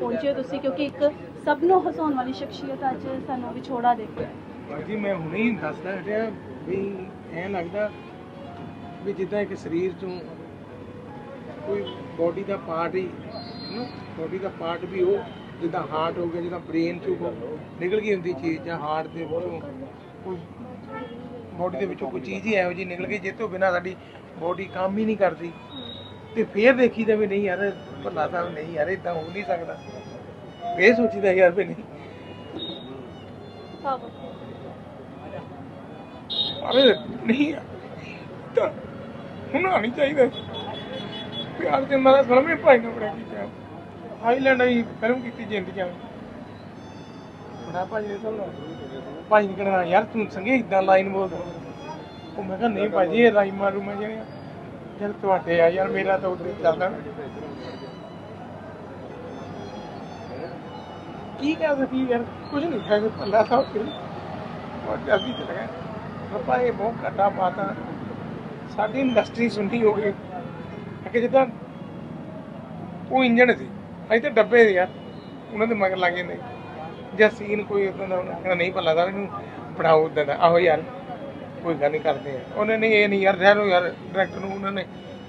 ਪਹੁੰਚੇ ਤੁਸੀਂ, ਕਿਉਂਕਿ ਇੱਕ ਸਭ ਨੂੰ ਹਸਾਉਣ ਵਾਲੀ ਸ਼ਖਸੀਅਤ ਅੱਜ ਸਾਨੂੰ ਵਿਛੋੜਾ ਦੇ ਕੇ ਬਾਜੀ, ਮੈਂ ਹੁਣੇ ਹੀ ਦੱਸਦਾ ਹਟਿਆ ਵੀ ਐਂ ਲੱਗਦਾ ਵੀ ਜਿੱਦਾਂ ਇੱਕ ਸਰੀਰ ਚੋਂ ਕੋਈ ਬੋਡੀ ਦਾ ਪਾਰਟ ਹੀ ਨਾ ਬੋਡੀ ਦਾ ਪਾਰਟ ਵੀ ਉਹ, ਜਿੱਦਾਂ ਹਾਰਟ ਹੋ ਗਿਆ, ਜਿੱਦਾਂ ਬ੍ਰੇਨ ਚੋਂ ਨਿਕਲ ਗਈ ਹੁੰਦੀ ਚੀਜ਼, ਜਾਂ ਹਾਰਟ ਦੇ ਵਿੱਚੋਂ ਕੋਈ ਬੋਡੀ ਦੇ ਵਿੱਚੋਂ ਕੋਈ ਚੀਜ਼ ਹੀ ਇਹੋ ਜਿਹੀ ਨਿਕਲ ਗਈ, ਜਿਹਦੇ ਤੋਂ ਬਿਨਾਂ ਸਾਡੀ ਬੋਡੀ ਕੰਮ ਹੀ ਨਹੀਂ ਕਰਦੀ। ਤੇ ਫੇਰ ਦੇਖੀਦਾ ਵੀ ਨਹੀਂ ਯਾਰ ਭੱਲਾ ਸਾਹਿਬ ਨਹੀਂ ਯਾਰ ਇਦਾਂ ਹੋ ਨਹੀਂ ਸਕਦਾ। ਫੇਰ ਸੋਚੀਦਾ ਯਾਰ ਵੀ ਨਹੀਂ। ਅਰੇ ਨਹੀਂ ਤਾਂ ਹੁਣ ਨਹੀਂ ਚਾਹੀਦਾ। ਪਿਆਰ ਦੇ ਨਾਲ ਫਿਲਮੇ ਭਾਈ ਨੇ ਬੜਾ ਕੀਤਾ। ਹਾਈਲੈਂਡ ਆਈ ਫਿਲਮ ਕੀਤੀ ਜ਼ਿੰਦਗੀਆਂ ਬੜਾ ਭਾਈ ਨੇ ਤਾਂ ਭਾਈ ਨੇ ਕਹਿਣਾ ਯਾਰ ਤੂੰ ਸੰਗੇ ਇਦਾਂ ਲਾਈਨ ਬੋਲਦਾ? ਉਹ ਮੈਂ ਕਿਹਾ ਨਹੀਂ ਭਾਜੀ ਇਹ ਰਾਈ ਮਾਰੂ ਮੈਂ ਜਿਹੜੀਆਂ। ਯਾਰ ਤੁਹਾਡੇ ਆ ਯਾਰ ਮੇਰਾ ਤਾਂ ਉੱਤੇ ਚੱਲਦਾ ਕੀ ਕਹਿ ਸਕੀ ਯਾਰ? ਕੁਝ ਨਹੀਂ ਕਹਿ ਸਕਦਾ ਅੱਲਾਹ ਸਾਹਿਬ ਕੀ ਬਹੁਤ ਜਲਦੀ ਚਲੇ ਗਏ। ਰੱਬਾ, ਇਹ ਬਹੁਤ ਘਟਾ ਪਾਤਾ। ਸਾਡੀ ਇੰਡਸਟਰੀ ਸੁੰਦੀ ਹੋ ਗਈ। ਕਿ ਜਿੱਦਾਂ ਉਹ ਇੰਜਣ ਸੀ, ਅਸੀਂ ਤਾਂ ਡੱਬੇ ਸੀ ਯਾਰ। ਉਹਨਾਂ ਦੇ ਮਗਰ ਲੱਗੇ ਨੇ ਜਾਂ ਸੀਨ ਕੋਈ ਉਦਾਂ ਦਾ ਉਹਨਾਂ ਨਹੀਂ ਭੱਲਾ ਦਾ ਇਹਨੂੰ ਬਣਾਓ ਉਦਾਂ ਦਾ। ਆਹੋ ਯਾਰ, ਕੋਈ ਗੱਲ ਨਹੀਂ ਕਰਦੇ ਉਹਨੇ ਨਹੀਂ, ਇਹ ਨਹੀਂ ਯਾਰ, ਰਹਿਣੋ ਯਾਰ, ਡਾਇਰੈਕਟਰ ਨੂੰ ਉਹਨਾਂ ਨੇ।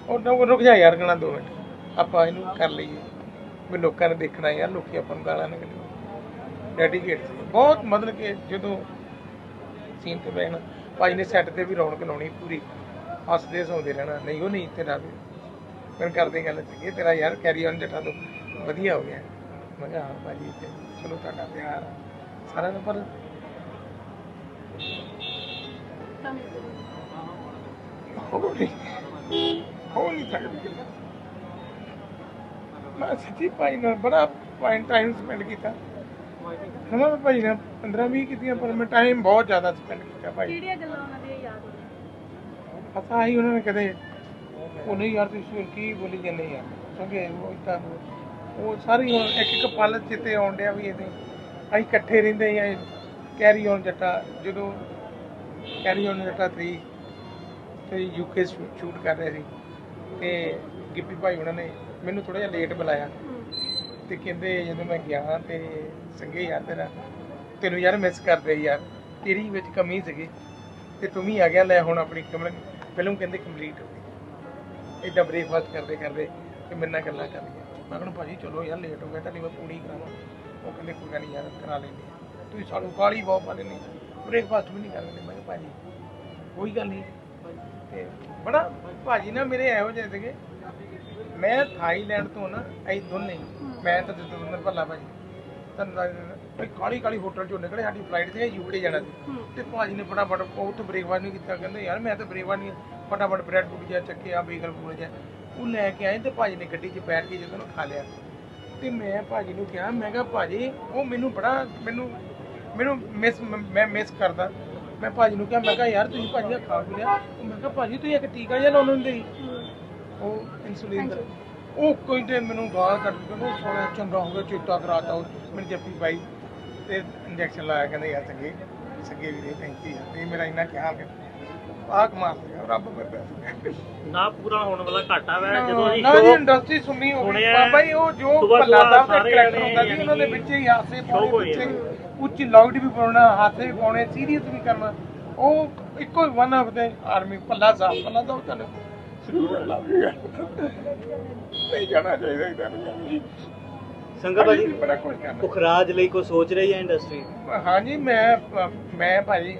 ਉਹਨਾਂ ਨੂੰ ਰੁਕ ਜਾ ਯਾਰ ਗਣਾ ਦੋ ਮਿੰਟ। ਆਪਾਂ ਇਹਨੂੰ ਕਰ ਲਈਏ। ਵੀ ਲੋਕਾਂ ਨੇ ਦੇਖਣਾ ਯਾਰ, ਲੋਕੀ ਆਪਾਂ ਨੂੰ ਗਾਲਾਂ ਨਾ ਕੱਢਣ। ਡੈਡੀਕੇਟ ਸੀ। ਬਹੁਤ ਮਤਲਬ ਕਿ ਜਦੋਂ ਸੀਨ ਤੇ ਬੈਠਣਾ ਭਾਈ ਨੇ ਸੈੱਟ ਤੇ ਵੀ ਰੌਣਕ ਲਾਉਣੀ ਪੂਰੀ। ਹੱਸਦੇ, ਸੌਂਦੇ ਰਹਿਣਾ। ਨਹੀਂ, ਉਹ ਨਹੀਂ ਤੇਰਾ ਵੀ। ਫਿਰ ਕਰਦੇ ਗੱਲ ਸੀ ਤੇਰਾ ਯਾਰ ਕੈਰੀ ਔਨ ਜੱਟਾ ਤੋਂ ਵਧੀਆ ਹੋ ਗਿਆ। ਮੈਂ ਕਿਹਾ, ਹਾਂ ਭਾਜੀ ਚਲੋ ਤੁਹਾਡਾ ਪਿਆਰ ਸਾਰਿਆਂ ਨੂੰ ਪਰ ਹੋ ਨਹੀਂ। ਹੋ ਮੈਂ ਸੱਚੀ ਭਾਈ ਨਾਲ ਬੜਾ ਪੁਆਇੰਟ ਟਾਈਮ ਸਪੈਂਡ ਕੀਤਾ। ਹਨਾ ਭਾਈ ਨਾਲ 15 20 ਕੀਤੀਆਂ ਪਰ ਮੈਂ ਟਾਈਮ ਬਹੁਤ ਜ਼ਿਆਦਾ ਸਪੈਂਡ ਕੀਤਾ ਭਾਈ। ਕਿਹੜੀਆਂ ਗੱਲਾਂ ਉਹਨਾਂ ਦੀਆਂ ਯਾਦ ਹੋਣੀਆਂ ਪਤਾ ਹੀ ਉਹਨਾਂ ਨੇ ਕਦੇ ਉਹ ਨਹੀਂ ਯਾਰ ਤੁਸੀਂ ਕੀ ਬੋਲੀ ਜਾਂਦੇ ਯਾਰ? ਕਿਉਂਕਿ ਉਹ ਤਾਂ ਉਹ ਸਾਰੀ ਹੁਣ ਇੱਕ ਇੱਕ ਪਲ ਚਿੱਤੇ ਆਉਣ ਡਿਆ ਵੀ ਇਹਦੇ। ਅਸੀਂ ਇਕੱਠੇ ਰਹਿੰਦੇ ਆ ਕੈਰੀ ਔਨ ਜੱਟਾ ਜਦੋਂ ਕੈਰੀ ਔਨ ਜੱਟਾ 3 ਤੇ ਯੂਕੇ ਸ਼ੂਟ ਕਰ ਰਹੇ ਸੀ। ਤੇ ਗਿੱਪੀ ਭਾਈ ਉਹਨਾਂ ਨੇ ਮੈਨੂੰ ਥੋੜਾ ਜਿਹਾ ਲੇਟ ਬੁਲਾਇਆ। ਤੇ ਕਹਿੰਦੇ ਜਦੋਂ ਮੈਂ ਗਿਆ ਤੇ ਸੰਗੇ ਯਾਰ ਤੇਰਾ, ਤੈਨੂੰ ਯਾਰ ਮਿਸ ਕਰਦੇ ਯਾਰ, ਤੇਰੀ ਵਿੱਚ ਕਮੀ ਸੀਗੀ ਤੇ ਤੂੰ ਵੀ ਆ ਗਿਆ, ਲੈ ਹੁਣ ਆਪਣੀ ਕਮਲ, ਫਿਲਮ ਕਹਿੰਦੇ ਕੰਪਲੀਟ ਹੋ ਗਈ। ਇਦਾਂ ਬ੍ਰੇਕਫਾਸਟ ਕਰਦੇ ਕਰਦੇ ਤੇ ਮੇਰੇ ਨਾਲ ਗੱਲਾਂ ਕਰ ਲਈਆਂ ਮੈਂ ਕਹਿੰਦਾ ਭਾਜੀ ਚਲੋ ਯਾਰ ਲੇਟ ਹੋ ਗਿਆ ਤਾਂ ਨਹੀਂ ਮੈਂ ਪੂਰੀ ਕਰਾਵਾਂ। ਉਹ ਕਹਿੰਦੇ ਕੋਈ ਗੱਲ ਨਹੀਂ ਯਾਰ, ਕਰਾ ਲੈਂਦੇ ਤੁਸੀਂ ਸਾਨੂੰ ਕਾਲੀ ਬਹੁਤ ਪਾ ਲੈਣੀ ਬ੍ਰੇਕਫਾਸਟ ਵੀ ਨਹੀਂ ਕਰ ਲੈਂਦੇ ਮੈਂ ਕਿਹਾ ਭਾਜੀ, ਕੋਈ ਗੱਲ ਨਹੀਂ ਤੇ ਬੜਾ ਭਾਜੀ ਨਾ ਮੇਰੇ ਇਹੋ ਜਿਹੇ ਸੀਗੇ। ਮੈਂ ਥਾਈਲੈਂਡ ਤੋਂ ਨਾ, ਅਸੀਂ ਦੋਨੇ ਮੈਂ ਤਾਂ ਜਤਿੰਦਰ ਭੱਲਾ ਭਾਜੀ ਤੁਹਾਨੂੰ ਦਿੰਦਾ ਕਾਲੀ ਕਾਲੀ ਹੋਟਲ ਚੋਂ ਨਿਕਲੇ ਸਾਡੀ ਫਲਾਈਟ ਤੇ ਯੂਕੇ ਜਾਣਾ ਸੀ। ਤੇ ਭਾਜੀ ਨੇ ਫਟਾਫਟ ਉਹ ਤੋਂ ਬ੍ਰੇਕਫਾਸਟ ਨਹੀਂ ਕੀਤਾ ਕਹਿੰਦੇ ਯਾਰ ਮੈਂ ਤਾਂ ਬ੍ਰੇਕਫਾਸਟ ਨਹੀਂ ਫਟਾਫਟ ਬ੍ਰੈਡ ਬੁੱਡ ਜਿਹਾ ਚੱਕਿਆ ਬੇਗਲ ਬੂਲ ਜਿਹਾ। ਉਹ ਲੈ ਕੇ ਆਏ ਤੇ ਭਾਜੀ ਨੇ ਗੱਡੀ 'ਚ ਬੈਠ ਕੇ ਜਦੋਂ ਖਾ ਲਿਆ। ਤੇ ਮੈਂ ਭਾਜੀ ਨੂੰ ਕਿਹਾ ਮੈਂ ਕਿਹਾ ਭਾਜੀ ਉਹ ਮੈਨੂੰ ਬੜਾ ਮੈਨੂੰ ਮੈਨੂੰ ਮਿਸ ਮੈਂ ਮਿਸ ਕਰਦਾ। ਮੈਂ ਭਾਜੀ ਨੂੰ ਕਿਹਾ ਮੈਂ ਕਿਹਾ ਯਾਰ ਤੁਸੀਂ ਭਾਜੀ ਦਾ ਖਾ ਲਿਆ। ਮੈਂ ਕਿਹਾ ਭਾਜੀ ਤੁਸੀਂ ਇੱਕ ਟੀਕਾ ਜਿਹਾ ਲਾਉਣ ਹੁੰਦੇ ਸੀ ਉਹ ਇਨਸੂਲਿਨ ਦਾ। ਉਹ ਤੇ ਮੈਨੂੰ ਗਾਲ ਕੱਢ ਕੇ ਉਹ ਸੋਹਣਾ ਚੰਗਾ ਹੋ ਗਿਆ ਚੇਤਾ ਕਰਾਤਾ ਉਹ। ਮੈਨੂੰ ਜੱਫੀ ਪਾਈ ਤੇ ਇੰਜੈਕਸ਼ਨ ਲਾਇਆ ਕਹਿੰਦੇ ਯਾਰ ਸੰਗੇ ਸੰਗੇ ਵੀਰੇ ਥੈਂਕ ਯੂ ਯਾਰ। ਤੇ ਮੇਰਾ ਇੰਨਾ ਖਿਆਲ ਕਰ ਆਕ ਮਾਰ ਲਿਆ ਰੱਬ ਮੇਰੇ ਨਾ ਪੂਰਾ ਹੋਣ ਵਾਲਾ ਘਾਟਾ ਵੈ ਜਦੋਂ ਅਸੀਂ ਨਾ ਜੀ ਇੰਡਸਟਰੀ ਸੁਣੀ ਹੋ ਗਈ ਬਾਬਾ ਜੀ ਉਹ ਜੋ ਭੱਲਾ ਸਾਹਿਬ ਦਾ ਕਰੈਕਟਰ ਹੁੰਦਾ ਸੀ ਉਹਨਾਂ ਦੇ ਵਿੱਚ ਹੀ ਹਾਸੇ ਪਾਉਣੇ ਪਿੱਛੇ ਉੱਚ ਲਾਊਡ ਵੀ ਪਾਉਣਾ ਹਾਸੇ ਵੀ ਪਾਉਣੇ ਸੀਰੀਅਸ ਵੀ ਕਰਨਾ। ਉਹ ਇੱਕੋ ਹੀ ਵਨ ਆਫ ਦੇ ਆਰਮੀ ਭੱਲਾ ਸਾਹਿਬ ਭੱਲਾ ਸਾਹਿਬ ਲਾਵੇਗਾ ਨਹੀਂ ਜਾਣਾ ਚਾਹੀਦਾ ਇਦਾਂ ਨਹੀਂ ਸੰਗਤ ਭਾਜੀ ਬੜਾ ਕੁਝ ਕਰਨਾ ਪੁਖਰਾਜ ਲਈ ਕੋਈ ਸੋਚ ਰਹੀ ਹੈ ਇੰਡਸਟਰੀ ਹਾਂਜੀ ਮੈਂ ਮੈਂ ਭਾਜੀ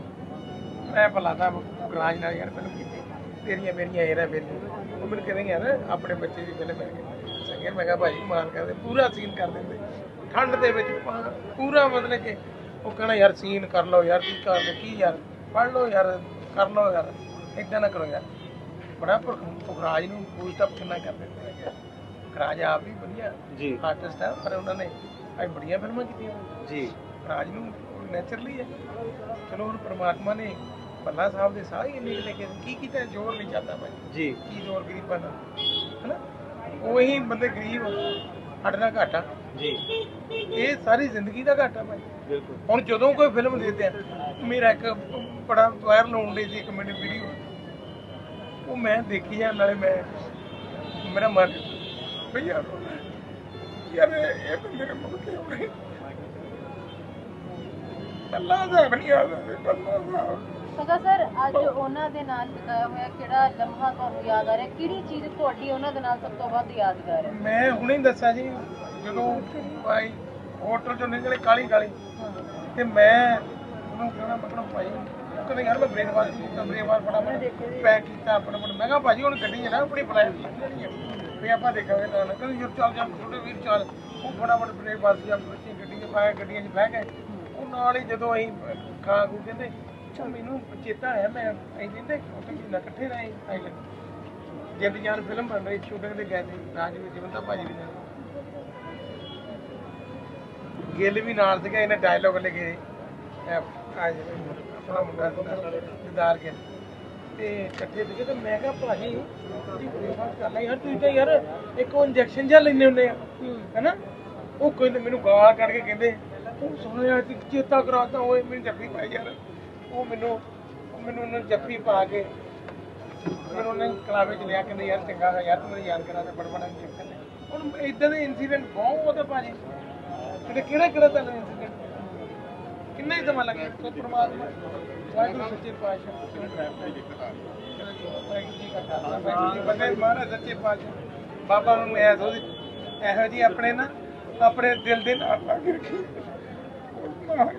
ਮੈਂ ਭੱਲਾ ਸਾਹਿਬ ਗਰਾਜ ਨਾਲ ਯਾਰ ਫਿਲਮ ਕੀਤੀ। ਤੇਰੀਆਂ ਮੇਰੀਆਂ ਇਹਰਾ ਮੇਰੀਆਂ। ਉਹ ਮੈਨੂੰ ਕਹਿੰਦੇ ਯਾਰ ਆਪਣੇ ਬੱਚੇ ਦੀ ਫਿਲਮ ਹੈ ਸੰਗੇ ਮੈਂ ਕਿਹਾ ਭਾਜੀ ਮਾਰ ਕਰਦੇ ਪੂਰਾ ਸੀਨ ਕਰ ਦਿੰਦੇ। ਠੰਡ ਦੇ ਵਿੱਚ ਪੂਰਾ ਮਤਲਬ ਕਿ ਉਹ ਕਹਣਾ ਯਾਰ ਸੀਨ ਕਰ ਲਓ ਯਾਰ ਕੀ ਕਰ ਕੀ ਯਾਰ? ਪੜ ਲਓ ਯਾਰ ਕਰ ਲਓ ਯਾਰ। ਇਦਾਂ ਨਾ ਕਰੋ ਯਾਰ। ਬੜਾ ਪੁਖਰਾਜ ਨੂੰ ਅਪ ਕਿੰਨਾ ਕਰ ਦਿੰਦੇ ਹੈਗੇ ਖਰਾਜ ਆਪ ਵੀ ਵਧੀਆ ਜੀ। ਆਰਟਿਸਟ ਹੈ ਪਰ ਉਹਨਾਂ ਨੇ ਅੱਜ ਬੜੀਆਂ ਫਿਲਮਾਂ ਕੀਤੀਆਂ। ਜੀ। ਰਾਜ ਨੂੰ ਨੇਚਰਲੀ ਹੈ। ਚਲੋ ਹੁਣ ਪ੍ਰਮਾਤਮਾ ਨੇ ਭੱਲਾ ਸਾਹਿਬ ਦੇ ਸਾਹ ਹੀ ਇੰਨੇ ਲੈ ਕੇ ਕੀ ਕੀਤਾ ਜ਼ੋਰ ਨਹੀਂ ਚੱਲਦਾ ਭਾਈ। ਜੀ। ਕੀ ਜ਼ੋਰ ਗਰੀਬਾਂ ਦਾ ਹਨਾ? ਉਹੀ ਬੰਦੇ ਗਰੀਬ ਸਾਡੇ ਨਾਲ ਘਾਟਾ ਜੀ। ਇਹ ਸਾਰੀ ਜ਼ਿੰਦਗੀ ਦਾ ਘਾਟਾ ਭਾਈ। ਬਿਲਕੁਲ। ਹੁਣ ਜਦੋਂ ਕੋਈ ਫਿਲਮ ਦੇਖਦੇ ਆ ਮੇਰਾ ਇੱਕ ਬੜਾ ਵਾਇਰਲ ਹੋਣ ਦੀ ਸੀ ਇੱਕ ਮਿੰਟ ਵੀਡੀਓ ਉਹ ਮੈਂ ਦੇਖੀ ਜਾਂ ਨਾਲੇ ਮੈਂ ਮੇਰਾ ਮਨ ਭਈਆ ਯਾਰ ਇਹ ਤਾਂ ਮੇਰੇ ਮੁੰਡੇ ਤੇ ਹੋਣੇ ਅੱਲਾ ਦਾ ਬਣੀ ਆ ਸਗਾ ਸਰ ਅੱਜ ਉਹਨਾਂ ਦੇ ਨਾਲ ਬਿਤਾਇਆ ਹੋਇਆ ਕਿਹੜਾ ਲਮਹਾ ਤੁਹਾਨੂੰ ਯਾਦ ਆ ਰਿਹਾ? ਕਿਹੜੀ ਚੀਜ਼ ਤੁਹਾਡੀ ਉਹਨਾਂ ਦੇ ਨਾਲ ਸਭ ਤੋਂ ਵੱਧ ਯਾਦਗਾਰ ਹੈ? ਮੈਂ ਹੁਣੇ ਹੀ ਦੱਸਿਆ ਜੀ ਜਦੋਂ ਭਾਈ ਹੋਟਲ ਚੋਂ ਨਿਕਲੇ ਕਾਲੀ ਕਾਲੀ ਤੇ ਮੈਂ ਉਹਨੂੰ ਕਹਿਣਾ ਮਤਲਬ ਭਾਈ ਉਹ ਯਾਰ ਮੈਂ ਬ੍ਰੇਕਫਾਸਟ ਕੀਤਾ ਬ੍ਰੇਕਫਾਸਟ ਬੜਾ ਪੈਕ ਕੀਤਾ, ਆਪਣਾ ਮੈਂ ਕਿਹਾ ਭਾਜੀ, ਹੁਣ ਗੱਡੀ 'ਚ ਆਪਣੀ ਫਲਾਈਟ ਲੈਣੀ ਹੈ। ਵੀ ਆਪਾਂ ਦੇਖਾਂਗੇ ਨਾ ਕਹਿੰਦੇ ਯਾਰ ਚੱਲ ਚੱਲ, ਛੋਟੇ ਵੀਰ, ਚੱਲ। ਉਹ ਬੜਾ ਬ੍ਰੇਕਫਾਸਟ ਜਾਂ ਬੱਚੇ ਗੱਡੀ 'ਚ ਪਾਇਆ ਗੱਡੀਆਂ 'ਚ ਬਹਿ ਗਏ। ਉਹ ਨਾਲ ਹੀ ਜਦੋਂ ਅਸੀਂ ਖਾ ਖੂ ਕਹਿੰਦੇ ਉਹ ਮੈਨੂੰ ਚੇਤਾ ਆਇਆ, ਮੈਂ ਅਸੀਂ ਕਹਿੰਦੇ ਉੱਥੇ ਵੀ ਇਕੱਠੇ ਰਹੇ ਆਈਲੈਂਡ ਜਿੰਦ ਜਾਨ ਫਿਲਮ ਬਣ ਰਹੀ ਸ਼ੂਟਿੰਗ ਤੇ ਗਏ ਸੀ ਰਾਜਵੀਰ ਜੀਵਨ ਭਾਜੀ ਵੀ ਨਾਲ। ਗਿੱਲ ਵੀ ਨਾਲ ਸੀਗਾ, ਇਹਨੇ ਡਾਇਲੋਗ ਲਿਖੇ ਆ ਜਿਹੜਾ ਆਪਣਾ ਮੁੰਡਾ ਸੀਗਾ, ਦਿਦਾਰ ਤੇ ਇਕੱਠੇ ਸੀਗੇ ਤੇ ਮੈਂ ਕਿਹਾ ਭਾਜੀ ਤੁਸੀਂ ਬ੍ਰੇਕਫਾਸਟ ਕਰ ਯਾਰ ਤੁਸੀਂ ਤਾਂ ਯਾਰ ਇੱਕ ਉਹ ਇੰਜੈਕਸ਼ਨ ਜਿਹਾ ਲੈਂਦੇ ਹੁੰਦੇ ਆ ਹੈਨਾ? ਉਹ ਕਹਿੰਦੇ ਮੈਨੂੰ ਗਾਲ ਕੱਢ ਕੇ ਕਹਿੰਦੇ ਉਹ ਸੁਣਿਆ ਕਿ ਚੇਤਾ ਕਰਾਤਾ ਓਏ ਮੈਨੂੰ ਜੱਫੀ ਪਾਈ ਯਾਰ। ਉਹ ਮੈਨੂੰ ਮੈਨੂੰ ਉਹਨਾਂ ਨੇ ਜੱਫੀ ਪਾ ਕੇ ਮੈਨੂੰ ਉਹਨੇ ਕਲਾਵੇ ਚ ਲਿਆ ਕਹਿੰਦੇ ਯਾਰ ਚੰਗਾ ਹੈ ਯਾਰ ਤੂੰ ਮੈਨੂੰ ਯਾਦ ਕਰਾ ਦੇ ਬੜ ਬੜਾ ਇੰਜੈਕਸ਼ਨ ਹੁਣ ਇਦਾਂ ਦੇ ਇਨਸੀਡੈਂਟ ਬਹੁਤ ਆ ਭਾਜੀ। ਕਿਹੜਾ ਕਿਹੜਾ ਕਿਹੜਾ ਤੁਹਾਨੂੰ ਇਨਸੀਡੈਂਟ ਕਿੰਨਾ ਹੀ ਸਮਾਂ ਲੱਗਿਆ? ਸੋ ਪ੍ਰਮਾਤਮਾ ਵਾਹਿਗੁਰੂ ਸੱਚੇ ਪਾਤਸ਼ਾਹ ਵਾਹਿਗੁਰੂ ਜੀ ਕਾ ਖਾਲਸਾ। ਵਾਹਿਗੁਰੂ ਜੀ ਕੀ ਫਤਿਹ ਮਹਾਰਾਜ ਸੱਚੇ ਪਾਤਸ਼ਾਹ ਬਾਬਾ ਨੂੰ ਮੈਂ ਇਹੋ ਜਿਹੀ ਇਹੋ ਜਿਹੀ ਆਪਣੇ ਨਾ, ਆਪਣੇ ਦਿਲ ਦੇ ਨਾਲ ਲਾ ਕੇ ਰੱਖੀ। ਮਹਾਰਾਜ